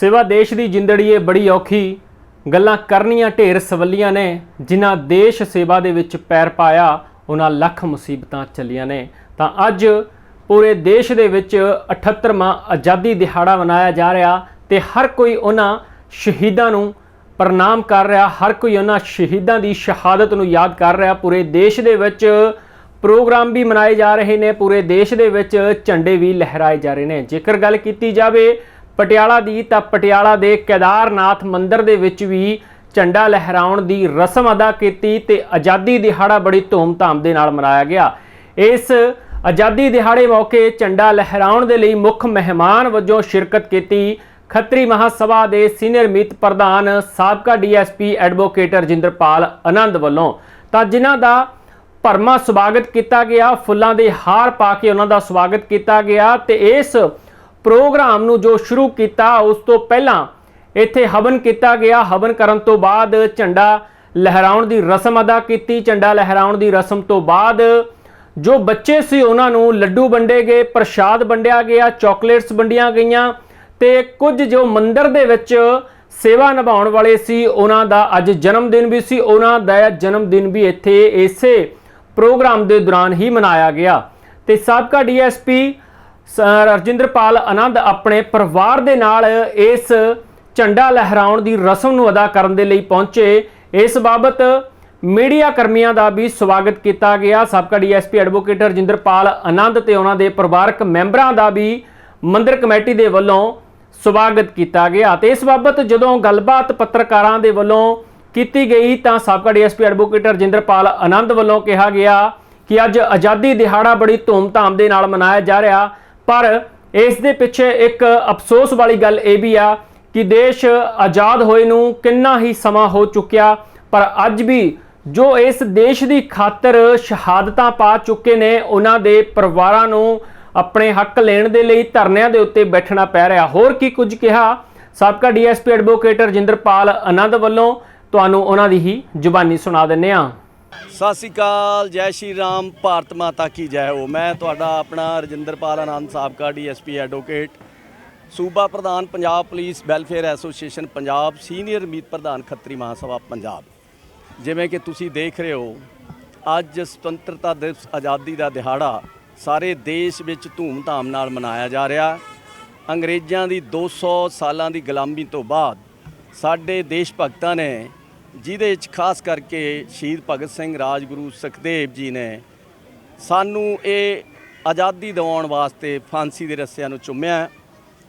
ਸੇਵਾ ਦੇਸ਼ ਦੀ ਜ਼ਿੰਦੜੀਏ ਬੜੀ ਔਖੀ ਗੱਲਾਂ ਕਰਨੀਆਂ ਢੇਰ ਸਵੱਲੀਆਂ ਨੇ, ਜਿਨ੍ਹਾਂ ਦੇਸ਼ ਸੇਵਾ ਦੇ ਵਿੱਚ ਪੈਰ ਪਾਇਆ, ਉਹਨਾਂ ਲੱਖ ਮੁਸੀਬਤਾਂ ਚੱਲੀਆਂ ਨੇ। ਤਾਂ ਅੱਜ ਪੂਰੇ ਦੇਸ਼ ਦੇ ਵਿੱਚ 78ਵਾਂ ਆਜ਼ਾਦੀ ਦਿਹਾੜਾ ਮਨਾਇਆ ਜਾ ਰਿਹਾ ਤੇ ਹਰ ਕੋਈ ਉਹਨਾਂ ਸ਼ਹੀਦਾਂ ਨੂੰ ਪ੍ਰਣਾਮ ਕਰ ਰਿਹਾ, ਹਰ ਕੋਈ ਉਹਨਾਂ ਸ਼ਹੀਦਾਂ ਦੀ ਸ਼ਹਾਦਤ ਨੂੰ ਯਾਦ ਕਰ ਰਿਹਾ। ਪੂਰੇ ਦੇਸ਼ ਦੇ ਵਿੱਚ ਪ੍ਰੋਗਰਾਮ ਵੀ ਮਨਾਏ ਜਾ ਰਹੇ ਨੇ, ਪੂਰੇ ਦੇਸ਼ ਦੇ ਵਿੱਚ ਝੰਡੇ ਵੀ ਲਹਿਰਾਏ ਜਾ ਰਹੇ ਨੇ। ਜੇਕਰ ਗੱਲ ਕੀਤੀ ਜਾਵੇ ਪਟਿਆਲਾ ਦੀ ਤਾਂ ਪਟਿਆਲਾ ਦੇ ਕੇਦਾਰਨਾਥ ਮੰਦਿਰ ਦੇ ਵਿੱਚ ਵੀ ਝੰਡਾ ਲਹਿਰਾਉਣ ਦੀ ਰਸਮ ਅਦਾ ਕੀਤੀ ਤੇ ਆਜ਼ਾਦੀ ਦਿਹਾੜਾ ਬੜੀ ਧੂਮ-ਧਾਮ ਦੇ ਨਾਲ ਮਨਾਇਆ ਗਿਆ। ਇਸ ਆਜ਼ਾਦੀ ਦਿਹਾੜੇ ਮੌਕੇ ਝੰਡਾ ਲਹਿਰਾਉਣ ਦੇ ਲਈ ਮੁੱਖ ਮਹਿਮਾਨ ਵਜੋਂ ਸ਼ਿਰਕਤ ਕੀਤੀ ਖੱਤਰੀ ਮਹਾਸਭਾ ਦੇ ਸੀਨੀਅਰ ਮੀਤ ਪ੍ਰਧਾਨ ਸਾਬਕਾ ਡੀਐਸਪੀ ਐਡਵੋਕੇਟ ਰਜਿੰਦਰਪਾਲ ਆਨੰਦ ਵੱਲੋਂ। ਤਾਂ ਜਿਨ੍ਹਾਂ ਦਾ ਭਰਮਾ ਸਵਾਗਤ ਕੀਤਾ ਗਿਆ, ਫੁੱਲਾਂ ਦੇ ਹਾਰ ਪਾ ਕੇ ਉਹਨਾਂ ਦਾ ਸਵਾਗਤ ਕੀਤਾ ਗਿਆ ਤੇ ਇਸ ਪ੍ਰੋਗਰਾਮ ਨੂੰ ਜੋ ਸ਼ੁਰੂ ਕੀਤਾ, ਉਸ ਤੋਂ ਪਹਿਲਾਂ ਇੱਥੇ ਹਵਨ ਕੀਤਾ ਗਿਆ। ਹਵਨ ਕਰਨ ਤੋਂ ਬਾਅਦ ਝੰਡਾ ਲਹਿਰਾਉਣ ਦੀ ਰਸਮ ਅਦਾ ਕੀਤੀ। ਝੰਡਾ ਲਹਿਰਾਉਣ ਦੀ ਰਸਮ ਤੋਂ ਬਾਅਦ ਜੋ ਬੱਚੇ ਸੀ, ਉਹਨਾਂ ਨੂੰ ਲੱਡੂ ਵੰਡੇ ਗਏ, ਪ੍ਰਸ਼ਾਦ ਵੰਡਿਆ ਗਿਆ, ਚਾਕਲੇਟਸ ਵੰਡੀਆਂ ਗਈਆਂ ਤੇ ਕੁਝ ਜੋ ਮੰਦਿਰ ਦੇ ਵਿੱਚ ਸੇਵਾ ਨਿਭਾਉਣ ਵਾਲੇ ਸੀ, ਉਹਨਾਂ ਦਾ ਅੱਜ ਜਨਮ ਦਿਨ ਵੀ ਸੀ। ਉਹਨਾਂ ਦਾ ਜਨਮ ਦਿਨ ਵੀ ਇੱਥੇ ਇਸੇ ਪ੍ਰੋਗਰਾਮ ਦੇ ਦੌਰਾਨ ਹੀ ਮਨਾਇਆ ਗਿਆ। ਤੇ ਸਾਬਕਾ ਡੀਐਸਪੀ ਰਜਿੰਦਰਪਾਲ ਆਨੰਦ ਆਪਣੇ ਪਰਿਵਾਰ ਦੇ ਨਾਲ ਇਸ ਝੰਡਾ ਲਹਿਰਾਉਣ ਦੀ ਰਸਮ ਨੂੰ ਅਦਾ ਕਰਨ ਦੇ ਲਈ ਪਹੁੰਚੇ। ਇਸ ਬਾਬਤ ਮੀਡੀਆ ਕਰਮੀਆਂ ਦਾ ਵੀ ਸਵਾਗਤ ਕੀਤਾ ਗਿਆ। ਸਾਬਕਾ ਡੀਐਸਪੀ ਐਡਵੋਕੇਟ ਰਜਿੰਦਰਪਾਲ ਆਨੰਦ ਤੇ ਉਹਨਾਂ ਦੇ ਪਰਿਵਾਰਕ ਮੈਂਬਰਾਂ ਦਾ ਵੀ ਮੰਦਿਰ ਕਮੇਟੀ ਦੇ ਵੱਲੋਂ ਸਵਾਗਤ ਕੀਤਾ ਗਿਆ ਤੇ ਇਸ ਬਾਬਤ ਜਦੋਂ ਗੱਲਬਾਤ ਪੱਤਰਕਾਰਾਂ ਦੇ ਵੱਲੋਂ ਕੀਤੀ ਗਈ ਤਾਂ ਸਾਬਕਾ ਡੀਐਸਪੀ ਐਡਵੋਕੇਟ ਰਜਿੰਦਰਪਾਲ ਆਨੰਦ ਵੱਲੋਂ ਕਿਹਾ ਗਿਆ ਕਿ ਅੱਜ ਆਜ਼ਾਦੀ ਦਿਹਾੜਾ ਬੜੀ ਧੂਮਧਾਮ ਦੇ ਨਾਲ ਮਨਾਇਆ ਜਾ ਰਿਹਾ। ਪਰ ਇਸ ਦੇ ਪਿੱਛੇ ਇੱਕ ਅਫਸੋਸ ਵਾਲੀ ਗੱਲ ਇਹ ਵੀ ਆ ਕਿ ਦੇਸ਼ ਆਜ਼ਾਦ ਹੋਏ ਨੂੰ ਕਿੰਨਾ ਹੀ ਸਮਾਂ ਹੋ ਚੁੱਕਿਆ, ਪਰ ਅੱਜ ਵੀ ਜੋ ਇਸ ਦੇਸ਼ ਦੀ ਖਾਤਰ ਸ਼ਹਾਦਤਾਂ ਪਾ ਚੁੱਕੇ ਨੇ, ਉਹਨਾਂ ਦੇ ਪਰਿਵਾਰਾਂ ਨੂੰ ਆਪਣੇ ਹੱਕ ਲੈਣ ਦੇ ਲਈ ਧਰਨਿਆਂ ਦੇ ਉੱਤੇ ਬੈਠਣਾ ਪੈ ਰਿਹਾ। ਹੋਰ ਕੀ ਕੁਝ ਕਿਹਾ? ਸਾਬਕਾ ਡੀਐਸਪੀ ਐਡਵੋਕੇਟ ਰਜਿੰਦਰਪਾਲ ਆਨੰਦ ਵੱਲੋਂ ਤੁਹਾਨੂੰ ਉਹਨਾਂ ਦੀ ਹੀ ਜ਼ੁਬਾਨੀ ਸੁਣਾ ਦਿੰਨੇ ਆ ਸਤਿ ਸ਼੍ਰੀ ਅਕਾਲ, ਜੈ ਸ਼੍ਰੀ ਰਾਮ, ਭਾਰਤ ਮਾਤਾ ਕੀ ਜੈ ਹੋ। ਮੈਂ ਤੁਹਾਡਾ ਆਪਣਾ ਰਜਿੰਦਰਪਾਲ ਆਨੰਦ ਸਾਬਕਾ ਡੀਐਸਪੀ ਐਡਵੋਕੇਟ, ਸੂਬਾ ਪ੍ਰਧਾਨ Punjab police welfare association Punjab, senior ਮੀਤ ਪ੍ਰਧਾਨ ਖੱਤਰੀ ਮਹਾਸਭਾ ਪੰਜਾਬ। ਜਿਵੇਂ ਕਿ ਤੁਸੀਂ ਦੇਖ ਰਹੇ ਹੋ, ਅੱਜ ਸੁਤੰਤਰਤਾ ਦਿਵਸ ਆਜ਼ਾਦੀ ਦਾ ਦਿਹਾੜਾ ਸਾਰੇ ਦੇਸ਼ ਵਿੱਚ ਧੂਮ-ਧਾਮ ਨਾਲ ਮਨਾਇਆ ਜਾ ਰਿਹਾ। ਅੰਗਰੇਜ਼ਾਂ ਦੀ 200 ਸਾਲਾਂ ਦੀ ਗੁਲਾਮੀ ਤੋਂ ਬਾਅਦ ਸਾਡੇ ਦੇਸ਼ ਭਗਤਾਂ ਨੇ ਜਿਹਦੇ ਵਿੱਚ ਖਾਸ ਕਰਕੇ ਸ਼ਹੀਦ ਭਗਤ ਸਿੰਘ ਰਾਜਗੁਰੂ ਸੁਖਦੇਵ ਜੀ ਨੇ ਸਾਨੂੰ ਇਹ ਆਜ਼ਾਦੀ ਦਿਵਾਉਣ ਵਾਸਤੇ ਫਾਂਸੀ ਦੇ ਰੱਸਿਆਂ ਨੂੰ ਚੁੰਮਿਆ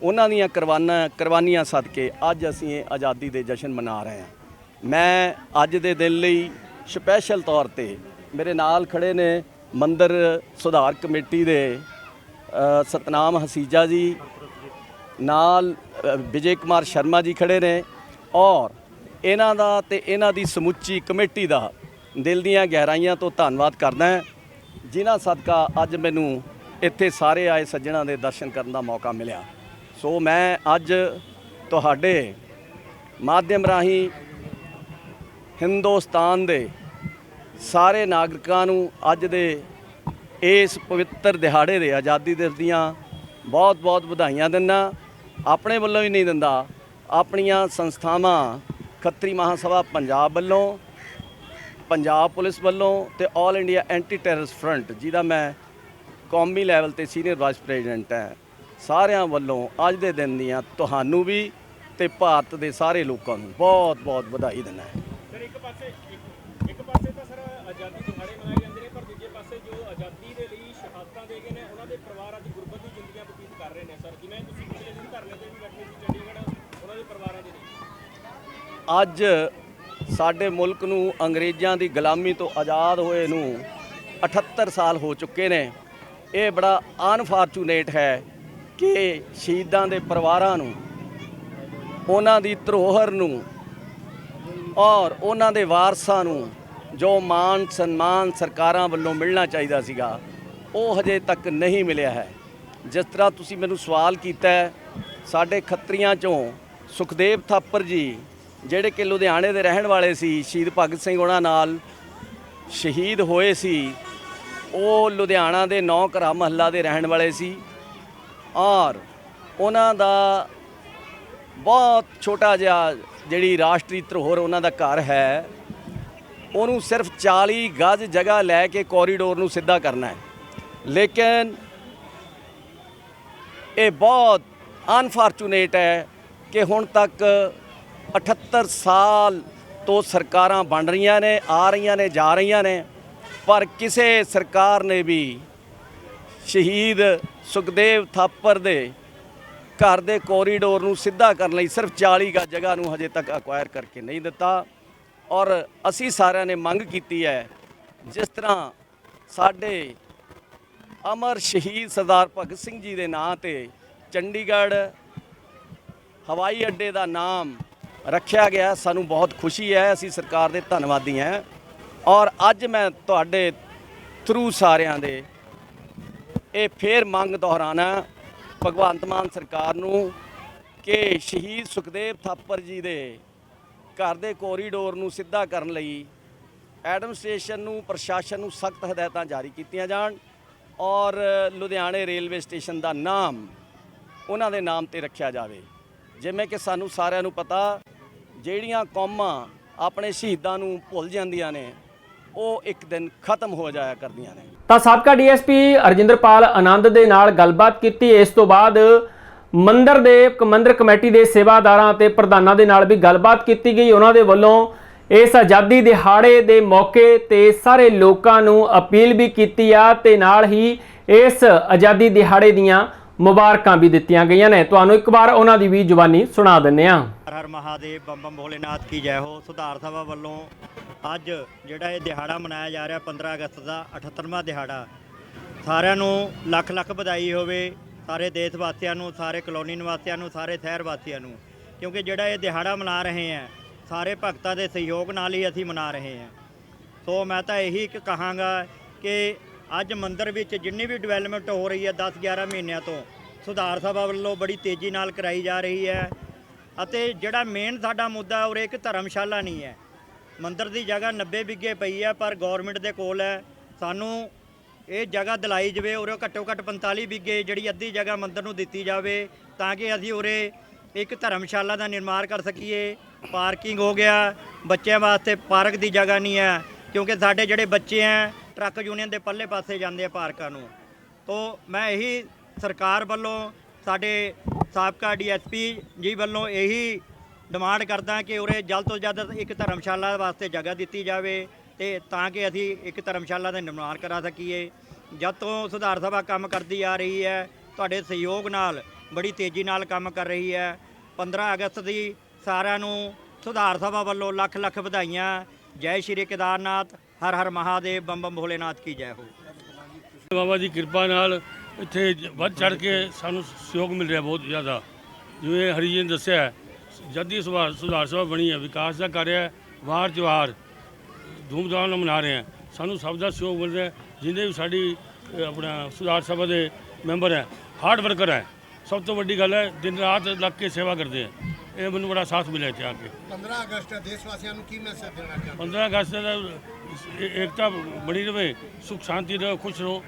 ਉਹਨਾਂ ਦੀਆਂ ਕੁਰਬਾਨਾਂ, ਕੁਰਬਾਨੀਆਂ ਸਦਕੇ ਅੱਜ ਅਸੀਂ ਇਹ ਆਜ਼ਾਦੀ ਦੇ ਜਸ਼ਨ ਮਨਾ ਰਹੇ ਹਾਂ। ਮੈਂ ਅੱਜ ਦੇ ਦਿਨ ਲਈ ਸਪੈਸ਼ਲ ਤੌਰ ਤੇ ਮੇਰੇ ਨਾਲ ਖੜੇ ਨੇ ਮੰਦਰ ਸੁਧਾਰ ਕਮੇਟੀ ਦੇ ਸਤਨਾਮ ਹਸੀਜਾ ਜੀ, ਨਾਲ ਵਿਜੇ ਕੁਮਾਰ ਸ਼ਰਮਾ ਜੀ ਖੜੇ ਨੇ ਔਰ ਇਹਨਾਂ ਦਾ ਤੇ ਇਹਨਾਂ ਦੀ ਸਮੁੱਚੀ ਕਮੇਟੀ ਦਾ ਦਿਲ ਦੀਆਂ ਗਹਿਰਾਈਆਂ ਤੋਂ ਧੰਨਵਾਦ ਕਰਦਾ ਹਾਂ। ਜਿਨ੍ਹਾਂ ਸਦਕਾ ਅੱਜ ਮੈਨੂੰ ਇੱਥੇ ਸਾਰੇ ਆਏ ਸੱਜਣਾ ਦੇ ਦਰਸ਼ਨ ਕਰਨ ਦਾ ਮੌਕਾ ਮਿਲਿਆ। ਸੋ ਮੈਂ ਅੱਜ ਤੁਹਾਡੇ ਮਾਧਿਅਮ ਰਾਹੀਂ ਹਿੰਦੁਸਤਾਨ ਦੇ ਸਾਰੇ ਨਾਗਰਿਕਾਂ ਨੂੰ ਅੱਜ ਦੇ ਇਸ ਪਵਿੱਤਰ ਦਿਹਾੜੇ ਦੇ ਆਜ਼ਾਦੀ ਦਿਵਸ ਦੀਆਂ ਬਹੁਤ-ਬਹੁਤ ਵਧਾਈਆਂ ਦਿੰਦਾ। ਆਪਣੇ ਵੱਲੋਂ ਹੀ ਨਹੀਂ ਦਿੰਦਾ। ਆਪਣੀਆਂ ਸੰਸਥਾਵਾਂ ਖੱਤਰੀ ਮਹਾਸਭਾ ਪੰਜਾਬ ਵੱਲੋਂ, ਪੰਜਾਬ ਪੁਲਿਸ ਵੱਲੋਂ ਤੇ 올 ਇੰਡੀਆ ਐਂਟੀ ਟੈਰਰਿਸਟ ਫਰੰਟ ਜਿਹਦਾ ਮੈਂ ਕੌਮੀ ਲੈਵਲ ਤੇ ਸੀਨੀਅਰ ਵਾਈਸ ਪ੍ਰੈਜ਼ੀਡੈਂਟ ਹਾਂ, ਸਾਰਿਆਂ ਵੱਲੋਂ ਅੱਜ ਦੇ ਦਿਨ ਦੀਆਂ ਤੁਹਾਨੂੰ ਵੀ ਤੇ ਭਾਰਤ ਦੇ ਸਾਰੇ ਲੋਕਾਂ ਨੂੰ ਬਹੁਤ-ਬਹੁਤ ਵਧਾਈ ਦਿੰਦਾ ਸਰ, ਇੱਕ ਪਾਸੇ ਇੱਕ ਪਾਸੇ ਤਾਂ ਸਰ ਆਜ਼ਾਦੀ ਦਿਹਾੜੇ ਮਨਾਏ ਜਾਂਦੇ ਨੇ, ਪਰ ਦੂਜੇ ਪਾਸੇ ਜੋ ਆਜ਼ਾਦੀ ਦੇ ਲਈ ਸ਼ਹਾਦਤਾਂ ਦੇ ਗਏ ਨੇ, ਉਹਨਾਂ ਦੇ ਪਰਿਵਾਰ ਅੱਜ ਗੁਰਬਤ ਦੀ ਜ਼ਿੰਦਗੀਆਂ ਬਤੀਤ ਕਰ ਰਹੇ ਨੇ। ਸਰ ਜਿਵੇਂ ਤੁਸੀਂ ਪਿਛਲੇ ਦਿਨ ਧਰਨੇ ਤੇ ਵੀ ਬੈਠੇ ਸੀ, ਚੰਡੀਗੜ੍ਹ, ਉਹਨਾਂ ਦੇ ਪਰਿਵਾਰਾਂ ਦੇ ਲਈ? ਅੱਜ ਸਾਡੇ ਮੁਲਕ ਨੂੰ ਅੰਗਰੇਜ਼ਾਂ ਦੀ ਗੁਲਾਮੀ ਤੋਂ ਆਜ਼ਾਦ ਹੋਏ ਨੂੰ 78 ਸਾਲ ਹੋ ਚੁੱਕੇ ਨੇ। ਇਹ ਬੜਾ ਅਨਫਾਰਚੂਨੇਟ ਹੈ ਕਿ ਸ਼ਹੀਦਾਂ ਦੇ ਪਰਿਵਾਰਾਂ ਨੂੰ, ਉਹਨਾਂ ਦੀ ਧਰੋਹਰ ਨੂੰ ਔਰ ਉਹਨਾਂ ਦੇ ਵਾਰਸਾਂ ਨੂੰ ਜੋ ਮਾਨ ਸਨਮਾਨ ਸਰਕਾਰਾਂ ਵੱਲੋਂ ਮਿਲਣਾ ਚਾਹੀਦਾ ਸੀਗਾ, ਉਹ ਹਜੇ ਤੱਕ ਨਹੀਂ ਮਿਲਿਆ ਹੈ। ਜਿਸ ਤਰ੍ਹਾਂ ਤੁਸੀਂ ਮੈਨੂੰ ਸਵਾਲ ਕੀਤਾ ਸਾਡੇ ਖੱਤਰੀਆਂ ਚੋਂ ਸੁਖਦੇਵ ਥਾਪਰ ਜੀ ਜਿਹੜੇ ਕਿ ਲੁਧਿਆਣੇ ਦੇ ਰਹਿਣ ਵਾਲੇ ਸੀ, ਸ਼ਹੀਦ ਭਗਤ ਸਿੰਘ ਉਹਨਾਂ ਨਾਲ ਸ਼ਹੀਦ ਹੋਏ ਸੀ। ਉਹ ਲੁਧਿਆਣਾ ਦੇ ਨੌ ਘਰਾ ਮਹੱਲਾ ਦੇ ਰਹਿਣ ਵਾਲੇ ਸੀ ਔਰ ਉਹਨਾਂ ਦਾ ਬਹੁਤ ਛੋਟਾ ਜਿਹਾ ਜਿਹੜੀ ਰਾਸ਼ਟਰੀ ਧਰੋਹਰ ਉਹਨਾਂ ਦਾ ਘਰ ਹੈ, ਉਹਨੂੰ ਸਿਰਫ 40 ਗਜ਼ ਜਗ੍ਹਾ ਲੈ ਕੇ ਕੋਰੀਡੋਰ ਨੂੰ ਸਿੱਧਾ ਕਰਨਾ ਹੈ। ਲੇਕਿਨ ਇਹ ਬਹੁਤ ਅਨਫੋਰਚੂਨੇਟ ਹੈ ਕਿ ਹੁਣ ਤੱਕ 78 ਸਾਲ ਤੋਂ ਸਰਕਾਰਾਂ ਬਣ ਰਹੀਆਂ ਨੇ, ਆ ਰਹੀਆਂ ਨੇ, ਜਾ ਰਹੀਆਂ ਨੇ, ਪਰ ਕਿਸੇ ਸਰਕਾਰ ਨੇ ਵੀ ਸ਼ਹੀਦ ਸੁਖਦੇਵ ਥਾਪਰ ਦੇ ਘਰ ਦੇ ਕੋਰੀਡੋਰ ਨੂੰ ਸਿੱਧਾ ਕਰਨ ਲਈ ਸਿਰਫ 40 ਗਜ਼ ਜਗ੍ਹਾ ਨੂੰ ਹਜੇ ਤੱਕ ਅਕਵਾਇਰ ਕਰਕੇ ਨਹੀਂ ਦਿੱਤਾ। ਔਰ ਅਸੀਂ ਸਾਰਿਆਂ ਨੇ ਮੰਗ ਕੀਤੀ ਹੈ, ਜਿਸ ਤਰ੍ਹਾਂ ਸਾਡੇ ਅਮਰ ਸ਼ਹੀਦ ਸਰਦਾਰ ਭਗਤ ਸਿੰਘ ਜੀ ਦੇ ਨਾਂ ਤੇ ਚੰਡੀਗੜ੍ਹ ਹਵਾਈ ਅੱਡੇ ਦਾ ਨਾਮ ਰੱਖਿਆ ਗਿਆ। ਸਾਨੂੰ ਬਹੁਤ ਖੁਸ਼ੀ ਹੈ। ਅਸੀਂ ਸਰਕਾਰ ਦੇ ਧੰਨਵਾਦੀ ਹਾਂ। ਔਰ ਅੱਜ ਮੈਂ ਤੁਹਾਡੇ ਥਰੂ ਸਾਰਿਆਂ ਦੇ ਇਹ ਫੇਰ ਮੰਗ ਦੁਹਰਾਣਾ ਭਗਵੰਤ ਮਾਨ ਸਰਕਾਰ ਨੂੰ ਕਿ ਸ਼ਹੀਦ ਸੁਖਦੇਵ ਥਾਪਰ ਜੀ ਦੇ ਘਰ ਦੇ ਕੋਰੀਡੋਰ ਨੂੰ ਸਿੱਧਾ ਕਰਨ ਲਈ ਐਡਮਿਨਿਸਟ੍ਰੇਸ਼ਨ ਨੂੰ, ਪ੍ਰਸ਼ਾਸਨ ਨੂੰ ਸਖਤ ਹਦਾਇਤਾਂ ਜਾਰੀ ਕੀਤੀਆਂ ਜਾਣ ਔਰ ਲੁਧਿਆਣੇ ਰੇਲਵੇ ਸਟੇਸ਼ਨ ਦਾ ਨਾਮ ਉਹਨਾਂ ਦੇ ਨਾਮ ਤੇ ਰੱਖਿਆ ਜਾਵੇ। ਜਿਵੇਂ ਕਿ ਸਾਨੂੰ ਸਾਰਿਆਂ ਨੂੰ ਪਤਾ ਜਿਹੜੀਆਂ ਕੌਮਾਂ ਆਪਣੇ ਸ਼ਹੀਦਾਂ ਨੂੰ ਭੁੱਲ ਜਾਂਦੀਆਂ ਨੇ, ਉਹ ਇੱਕ ਦਿਨ ਖਤਮ ਹੋ ਜਾਇਆ ਕਰਦੀਆਂ ਨੇ। ਤਾਂ ਸਾਬਕਾ ਡੀਐਸਪੀ ਅਰਜਿੰਦਰਪਾਲ ਆਨੰਦ ਦੇ ਨਾਲ ਗੱਲਬਾਤ ਕੀਤੀ। ਇਸ ਤੋਂ ਬਾਅਦ ਮੰਦਰ ਦੇ ਮੰਦਰ ਕਮੇਟੀ ਦੇ ਸੇਵਾਦਾਰਾਂ ਅਤੇ ਪ੍ਰਧਾਨਾਂ ਦੇ ਨਾਲ ਵੀ ਗੱਲਬਾਤ ਕੀਤੀ ਗਈ। ਉਹਨਾਂ ਦੇ ਵੱਲੋਂ ਇਸ ਆਜ਼ਾਦੀ ਦਿਹਾੜੇ ਦੇ ਮੌਕੇ ਤੇ ਸਾਰੇ ਲੋਕਾਂ ਨੂੰ ਅਪੀਲ ਵੀ ਕੀਤੀ ਆ ਤੇ ਨਾਲ ਹੀ ਇਸ ਆਜ਼ਾਦੀ ਦਿਹਾੜੇ ਦੀਆਂ ਮੁਬਾਰਕਾਂ ਵੀ ਦਿੱਤੀਆਂ ਗਈਆਂ ਨੇ। ਤੁਹਾਨੂੰ ਇੱਕ ਵਾਰ ਉਹਨਾਂ ਦੀ ਵੀ ਜ਼ੁਬਾਨੀ ਸੁਣਾ ਦਿੰਨੇ ਆ ਹਰ ਹਰ ਮਹਾਦੇਵ ਬੰਮ ਬੰਮ ਭੋਲੇਨਾਥ ਕੀ ਜੈ ਹੋ। ਸੁਧਾਰ ਸਭਾ ਵੱਲੋਂ ਅੱਜ ਜਿਹੜਾ ਇਹ ਦਿਹਾੜਾ ਮਨਾਇਆ ਜਾ ਰਿਹਾ 15 ਅਗਸਤ ਦਾ 78ਵਾਂ ਦਿਹਾੜਾ, ਸਾਰਿਆਂ ਨੂੰ ਲੱਖ ਲੱਖ ਵਧਾਈ ਹੋਵੇ, ਸਾਰੇ ਦੇਸ਼ ਵਾਸੀਆਂ ਨੂੰ, ਸਾਰੇ ਕਲੋਨੀ ਨਿਵਾਸੀਆਂ ਨੂੰ, ਸਾਰੇ ਸ਼ਹਿਰ ਵਾਸੀਆਂ ਨੂੰ, ਕਿਉਂਕਿ ਜਿਹੜਾ ਇਹ ਦਿਹਾੜਾ ਮਨਾ ਰਹੇ ਆ, ਸਾਰੇ ਭਗਤਾਂ ਦੇ ਸਹਿਯੋਗ ਨਾਲ ਹੀ ਅਸੀਂ ਮਨਾ ਰਹੇ ਹਾਂ ਸੋ ਮੈਂ ਤਾਂ ਇਹੀ ਇੱਕ ਕਹਾਂਗਾ ਕਿ ਅੱਜ ਮੰਦਿਰ ਵਿੱਚ ਜਿੰਨੀ ਵੀ ਡਿਵੈਲਪਮੈਂਟ ਹੋ ਰਹੀ ਹੈ 10 11 ਮਹੀਨਿਆਂ ਤੋਂ, ਸੁਧਾਰ ਸਭਾ ਵੱਲੋਂ ਬੜੀ ਤੇਜ਼ੀ ਨਾਲ ਕਰਾਈ ਜਾ ਰਹੀ ਹੈ ਅਤੇ ਜਿਹੜਾ ਮੇਨ ਸਾਡਾ ਮੁੱਦਾ ਉਰੇ ਇੱਕ ਧਰਮਸ਼ਾਲਾ ਨਹੀਂ ਹੈ। ਮੰਦਿਰ ਦੀ ਜਗ੍ਹਾ 90 ਵਿਗੇ ਪਈ ਹੈ, ਪਰ ਗਵਰਨਮੈਂਟ ਦੇ ਕੋਲ ਹੈ। ਸਾਨੂੰ ਇਹ ਜਗ੍ਹਾ ਦਿਲਾਈ ਜਾਵੇ ਉਰੇ ਘੱਟੋ ਘੱਟ 45 ਵਿਗੇ ਜਿਹੜੀ ਅੱਧੀ ਜਗ੍ਹਾ ਮੰਦਿਰ ਨੂੰ ਦਿੱਤੀ ਜਾਵੇ ਤਾਂ ਕਿ ਅਸੀਂ ਉਰੇ ਇੱਕ ਧਰਮਸ਼ਾਲਾ ਦਾ ਨਿਰਮਾਣ ਕਰ ਸਕੀਏ। ਪਾਰਕਿੰਗ ਹੋ ਗਿਆ, ਬੱਚਿਆਂ ਵਾਸਤੇ ਪਾਰਕ ਦੀ ਜਗ੍ਹਾ ਨਹੀਂ ਹੈ, ਕਿਉਂਕਿ ਸਾਡੇ ਜਿਹੜੇ ਬੱਚੇ ਹੈ ਟਰੱਕ ਯੂਨੀਅਨ ਦੇ ਪੱਲੇ ਪਾਸੇ ਜਾਂਦੇ ਆ ਪਾਰਕਾਂ ਨੂੰ। ਤੋ ਮੈਂ ਇਹੀ ਸਰਕਾਰ ਵੱਲੋਂ, ਸਾਡੇ ਸਾਬਕਾ ਡੀਐਸਪੀ ਜੀ ਵੱਲੋਂ ਇਹੀ ਡਿਮਾਂਡ ਕਰਦਾ ਕਿ ਉਰੇ ਜਲਦ ਤੋਂ ਜਲਦ ਇੱਕ ਧਰਮਸ਼ਾਲਾ ਵਾਸਤੇ ਜਗ੍ਹਾ ਦਿੱਤੀ ਜਾਵੇ ਤੇ ਤਾਂ ਕਿ ਅਸੀਂ ਇੱਕ ਧਰਮਸ਼ਾਲਾ ਦਾ ਨਿਰਮਾਣ ਕਰਾ ਸਕੀਏ। ਜਦ ਤੋਂ ਸੁਧਾਰ ਸਭਾ ਕੰਮ ਕਰਦੀ ਆ ਰਹੀ ਹੈ, ਤੁਹਾਡੇ ਸਹਿਯੋਗ ਨਾਲ, ਬੜੀ ਤੇਜ਼ੀ ਨਾਲ ਕੰਮ ਕਰ ਰਹੀ ਹੈ। 15 ਅਗਸਤ ਦੀ ਸਾਰਿਆਂ ਨੂੰ ਸੁਧਾਰ ਸਭਾ ਵੱਲੋਂ ਲੱਖ ਲੱਖ ਵਧਾਈਆਂ। ਜੈ ਸ਼੍ਰੀ ਕੇਦਾਰਨਾਥ। ਹਰ ਹਰ ਮਹਾਦੇਵ ਬੰਮ ਬੰਮ ਭੋਲੇਨਾਥ ਕੀ ਜੈ ਹੋ। ਬਾਬਾ ਦੀ ਕਿਰਪਾ ਨਾਲ ਇੱਥੇ ਵੱਧ ਚੜ ਕੇ ਸਾਨੂੰ ਸਹਿਯੋਗ ਮਿਲ ਰਿਹਾ ਬਹੁਤ ਜ਼ਿਆਦਾ। ਜਿਵੇਂ ਹਰੀ ਜੀ ਨੇ ਦੱਸਿਆ ਹੈ, ਜਦ ਦੀ ਸੁਧਾਰ ਸੁਧਾਰ ਸਭਾ ਬਣੀ ਹੈ ਵਿਕਾਸ ਦਾ ਕਰ ਰਿਹਾ ਵਾਰ ਤਿਉਹਾਰ ਧੂਮਧਾਮ ਨਾਲ ਮਨਾ ਰਹੇ ਹੈ। ਸਾਨੂੰ ਸਭ ਦਾ ਸਹਿਯੋਗ ਮਿਲ ਰਿਹਾ ਹੈ। ਜਿੰਨੇ ਵੀ ਸਾਡੀ ਆਪਣਾ ਸੁਧਾਰ ਸਭਾ ਦੇ ਮੈਂਬਰ ਹੈ ਹਾਰਡ ਵਰਕਰ ਹੈ। ਸਭ ਤੋਂ ਵੱਡੀ ਗੱਲ ਹੈ ਦਿਨ ਰਾਤ ਲੱਗ ਕੇ ਸੇਵਾ ਕਰਦੇ ਹੈ। ਇਹ ਮੈਨੂੰ ਬੜਾ ਸਾਥ ਮਿਲਿਆ ਇੱਥੇ ਆ ਕੇ। 15 ਅਗਸਟ ਹੈ, ਦੇਸ਼ ਵਾਸੀਆਂ ਨੂੰ ਕੀ ਮੈਸੇਜ ਦੇਣਾ ਚਾਹੁੰਦੇ 15 ਅਗਸਤ ਦਾ ਏਕਤਾ ਬਣੀ ਰਵੇ ਸੁਖ ਸ਼ਾਂਤੀ ਰਹੋ ਖੁਸ਼ ਰਹੋ।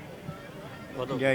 ਜੈ